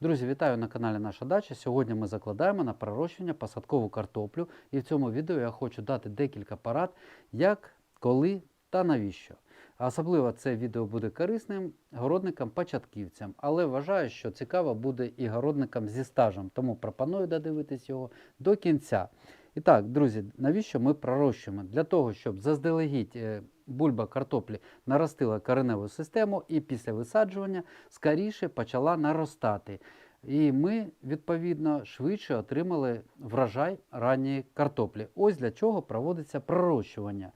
Друзі, вітаю на каналі Наша Дача. Сьогодні ми закладаємо на пророщення посадкову картоплю. І в цьому відео я хочу дати декілька порад, як, коли та навіщо. Особливо це відео буде корисним городникам-початківцям, але вважаю, що цікаво буде і городникам зі стажем, тому пропоную додивитись його до кінця. І так, друзі, навіщо ми пророщуємо? Для того, щоб заздалегідь е, бульба картоплі наростила кореневу систему і після висаджування скоріше почала наростати. І ми, відповідно, швидше отримали врожай ранньої картоплі. Ось для чого проводиться пророщування.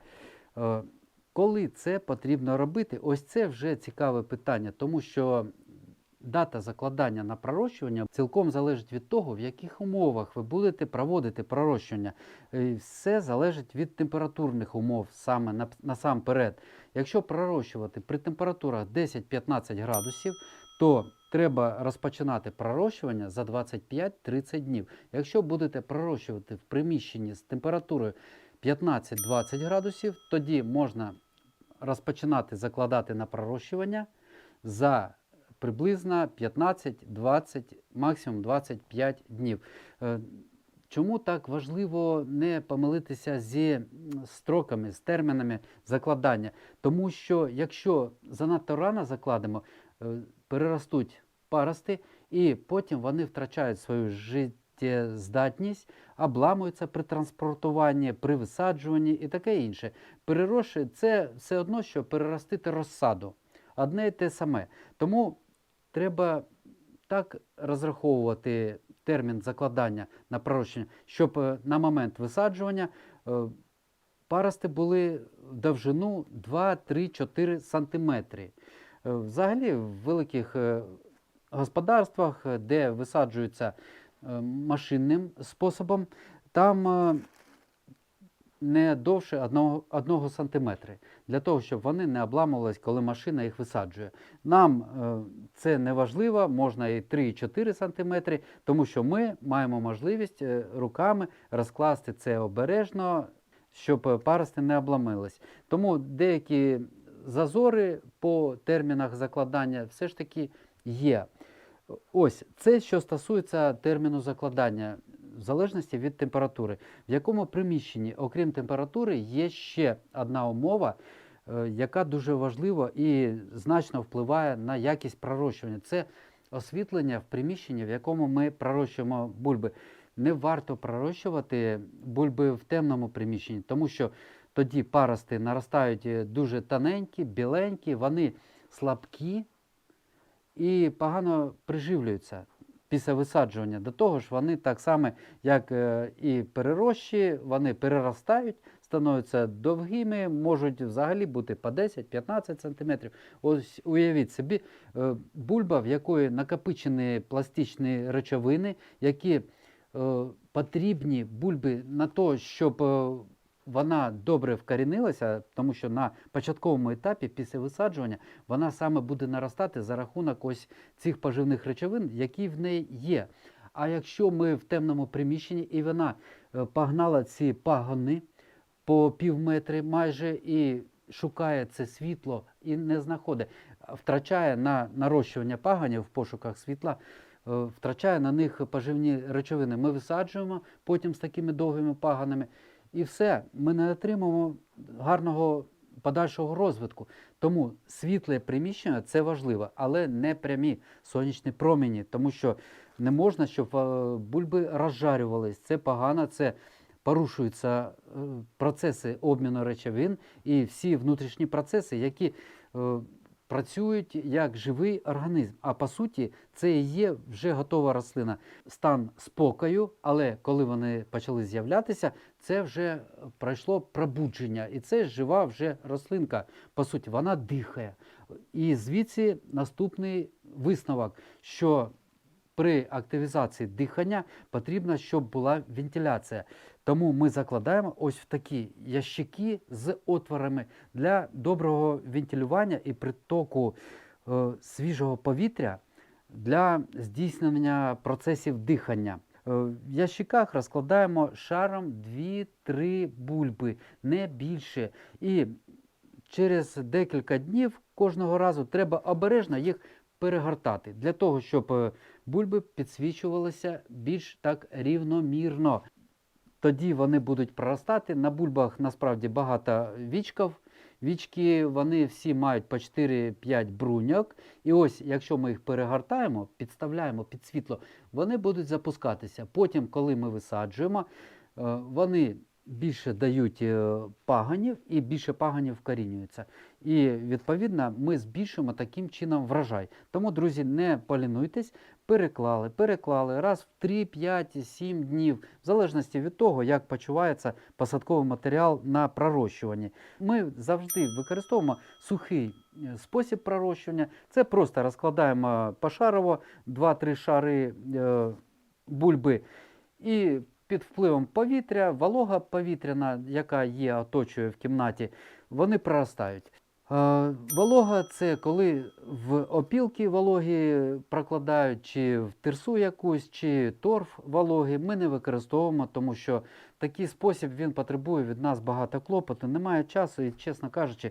Е, Коли це потрібно робити, ось це вже цікаве питання, тому що дата закладання на пророщування цілком залежить від того, в яких умовах ви будете проводити пророщування. Е, Все залежить від температурних умов саме насамперед. Якщо пророщувати при температурах 10-15 градусів, то треба розпочинати пророщування за 25-30 днів. Якщо будете пророщувати в приміщенні з температурою 15-20 градусів, тоді можна розпочинати закладати на пророщування за приблизно 15-20, максимум 25 днів. Е, Чому так важливо не помилитися зі строками, з термінами закладання? Тому що якщо занадто рано закладемо, е, переростуть парости, і потім вони втрачають свою життєздатність, обламуються при транспортуванні, при висаджуванні і таке інше. Переросши це все одно, що переростити розсаду. Одне і те саме. Тому треба так розраховувати термін закладання на пророщення, щоб е, на момент висаджування е, парости були в довжину 2-3-4 сантиметри. Е, Взагалі, в великих господарствах, де висаджуються машинним способом, там не довше 1 сантиметри, для того, щоб вони не обламувались, коли машина їх висаджує. Нам е, це не важливо, можна і 3-4 сантиметри, тому що ми маємо можливість е, руками розкласти це обережно, щоб парости не обламились. Тому деякі зазори по термінах закладання все ж таки є. Ось це, що стосується терміну закладання, в залежності від температури. В якому приміщенні, окрім температури, є ще одна умова, е, яка дуже важлива і значно впливає на якість пророщування. Це освітлення в приміщенні, в якому ми пророщуємо бульби. Не варто пророщувати бульби в темному приміщенні, тому що тоді парости наростають е, дуже тоненькі, біленькі, вони слабкі і погано приживлюються після висаджування. До того ж, вони так само, як е, і перерощі, вони переростають, становляться довгими, можуть взагалі бути по 10-15 см. Ось уявіть собі, е, бульба, в якої накопичені пластичні речовини, які е, потрібні бульби на те, щоб вона добре вкорінилася, тому що на початковому етапі після висаджування вона саме буде наростати за рахунок ось цих поживних речовин, які в неї є. А якщо ми в темному приміщенні і вона е, погнала ці пагони по пів метри майже і шукає це світло і не знаходить, втрачає на нарощування пагонів в пошуках світла, е, втрачає на них поживні речовини. Ми висаджуємо потім з такими довгими пагонами. І все, ми не отримаємо гарного подальшого розвитку. Тому світле приміщення це важливо, але не прямі сонячні промені, тому що не можна, щоб е, бульби розжарювались. Це погано, це порушуються е, процеси обміну речовин і всі внутрішні процеси, які е, працюють як живий організм. А по суті, це і є вже готова рослина. Стан спокою, але коли вони почали з'являтися, це вже пройшло пробудження, і це жива вже рослинка. По суті, вона дихає. І звідси наступний висновок, що при активізації дихання потрібно, щоб була вентиляція. Тому ми закладаємо ось в такі ящики з отворами для доброго вентилювання і притоку е, свіжого повітря для здійснення процесів дихання. Е, В ящиках розкладаємо шаром 2-3 бульби, не більше. І через декілька днів кожного разу треба обережно їх перегортати для того, щоб е, бульби підсвічувалися більш так рівномірно. Тоді вони будуть проростати. На бульбах насправді багато вічків. Вічки вони всі мають по 4-5 бруньок. І ось, якщо ми їх перегортаємо, підставляємо під світло, вони будуть запускатися. Потім, коли ми висаджуємо, е, вони більше дають е, паганів і більше паганів вкорінюються. І відповідно ми збільшуємо таким чином врожай. Тому, друзі, не полінуйтесь, переклали, переклали раз в 3, 5, 7 днів, в залежності від того, як почувається посадковий матеріал на пророщуванні. Ми завжди використовуємо сухий е, спосіб пророщування. Це просто розкладаємо пошарово 2-3 шари е, бульби і під впливом повітря, волога повітряна, яка є, оточує в кімнаті, вони проростають. Е, Волога це коли в опілки вологі прокладають, чи в тирсу якусь, чи торф вологи. Ми не використовуємо, тому що такий спосіб він потребує від нас багато клопоту. Немає часу, і, чесно кажучи,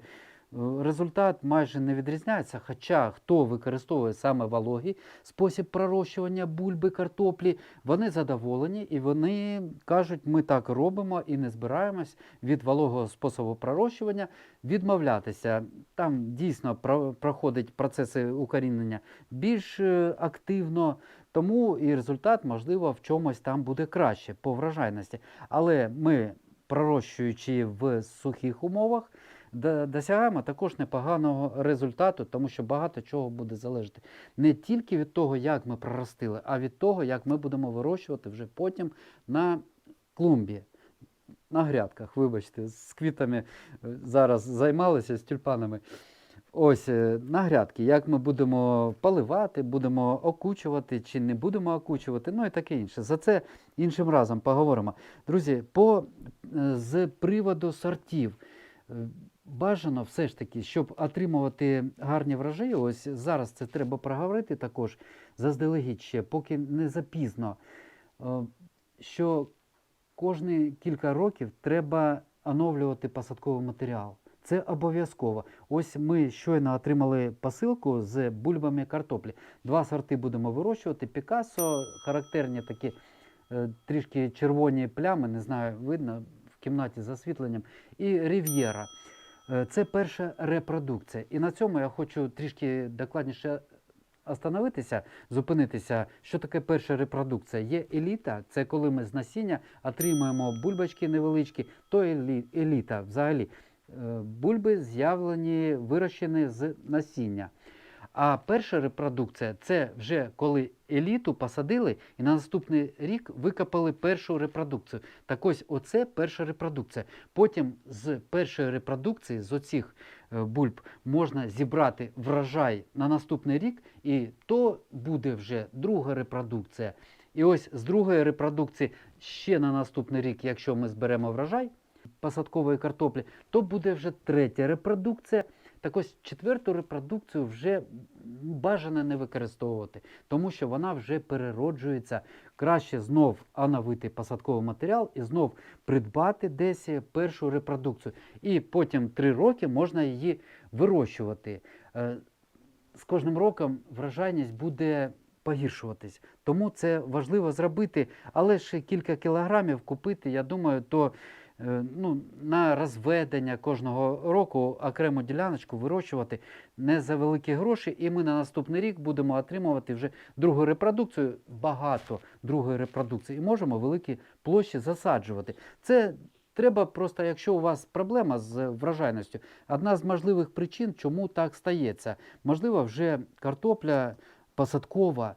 результат майже не відрізняється. Хоча хто використовує саме вологий спосіб пророщування бульби, картоплі, вони задоволені і вони кажуть, ми так робимо і не збираємось від вологого способу пророщування відмовлятися. Там дійсно про- проходять процеси укорінення більш е, активно, тому і результат, можливо, в чомусь там буде краще по врожайності. Але ми, пророщуючи в сухих умовах, досягаємо також непоганого результату, тому що багато чого буде залежати не тільки від того, як ми проростили, а від того, як ми будемо вирощувати вже потім на клумбі. На грядках, вибачте, з квітами е, зараз займалися з тюльпанами. Ось е, на грядки, як ми будемо поливати, будемо окучувати чи не будемо окучувати, ну і таке інше. За це іншим разом поговоримо. Друзі, по, е, з приводу сортів. Бажано все ж таки, щоб отримувати гарні врожаї, ось зараз це треба проговорити також заздалегідь ще, поки не запізно, е, що кожні кілька років треба оновлювати посадковий матеріал. Це обов'язково. Ось ми щойно отримали посилку з бульбами картоплі. Два сорти будемо вирощувати. Пікасо, характерні такі е, трішки червоні плями, не знаю, видно в кімнаті з освітленням, і Рів'єра. Е, Це перша репродукція. І на цьому я хочу трішки докладніше остановитися, зупинитися, що таке перша репродукція. Є еліта, це коли ми з насіння отримуємо бульбочки невеличкі, то елі- еліта взагалі. Е, Бульби з'явлені, вирощені з насіння. А перша репродукція це вже коли еліту посадили і на наступний рік викопали першу репродукцію. Так ось оце перша репродукція. Потім з першої репродукції, з оцих е, бульб, можна зібрати врожай на наступний рік, і то буде вже друга репродукція. І ось з другої репродукції ще на наступний рік, якщо ми зберемо врожай посадкової картоплі, то буде вже третя репродукція. Так ось четверту репродукцію вже бажано не використовувати, тому що вона вже перероджується. Краще знов оновити посадковий матеріал і знов придбати десь першу репродукцію. І потім три роки можна її вирощувати. Е, З кожним роком врожайність буде погіршуватись. Тому це важливо зробити, але ще кілька кілограмів купити, я думаю, то ну, на розведення кожного року окрему діляночку вирощувати не за великі гроші, і ми на наступний рік будемо отримувати вже другу репродукцію, багато другої репродукції, і можемо великі площі засаджувати. Це треба просто, якщо у вас проблема з врожайністю, одна з можливих причин, чому так стається. Можливо, вже картопля посадкова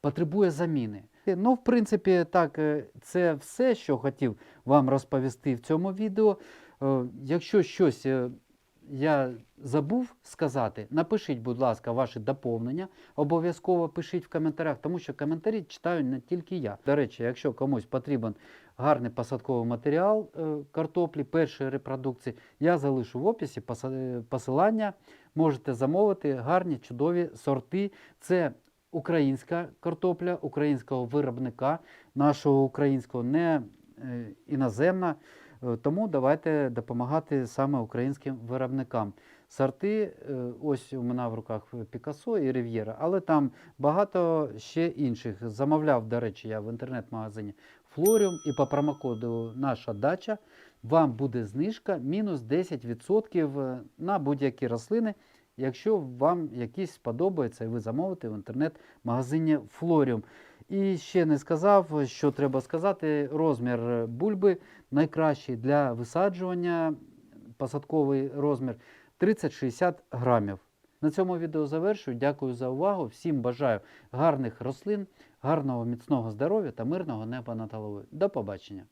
потребує заміни. Ну, в принципі, так, е, це все, що хотів вам розповісти в цьому відео. Е, Якщо щось е, я забув сказати, напишіть, будь ласка, ваші доповнення. Обов'язково пишіть в коментарях, тому що коментарі читаю не тільки я. До речі, якщо комусь потрібен гарний посадковий матеріал е, картоплі першої репродукції, я залишу в описі е, посилання. Можете замовити гарні чудові сорти. Це українська картопля, українського виробника, нашого українського, не е, іноземна. Е, Тому давайте допомагати саме українським виробникам. сорти. Е, Ось у мене в руках Пікасо і Рів'єра, але там багато ще інших. Замовляв, до речі, я в інтернет-магазині Флоріум і по промокоду Наша дача вам буде знижка мінус 10% на будь-які рослини, якщо вам якісь сподобається і ви замовите в інтернет-магазині Флоріум. І ще не сказав, що треба сказати, розмір бульби найкращий для висаджування, посадковий розмір 30-60 грамів. На цьому відео завершую. Дякую за увагу. Всім бажаю гарних рослин, гарного міцного здоров'я та мирного неба над головою. До побачення!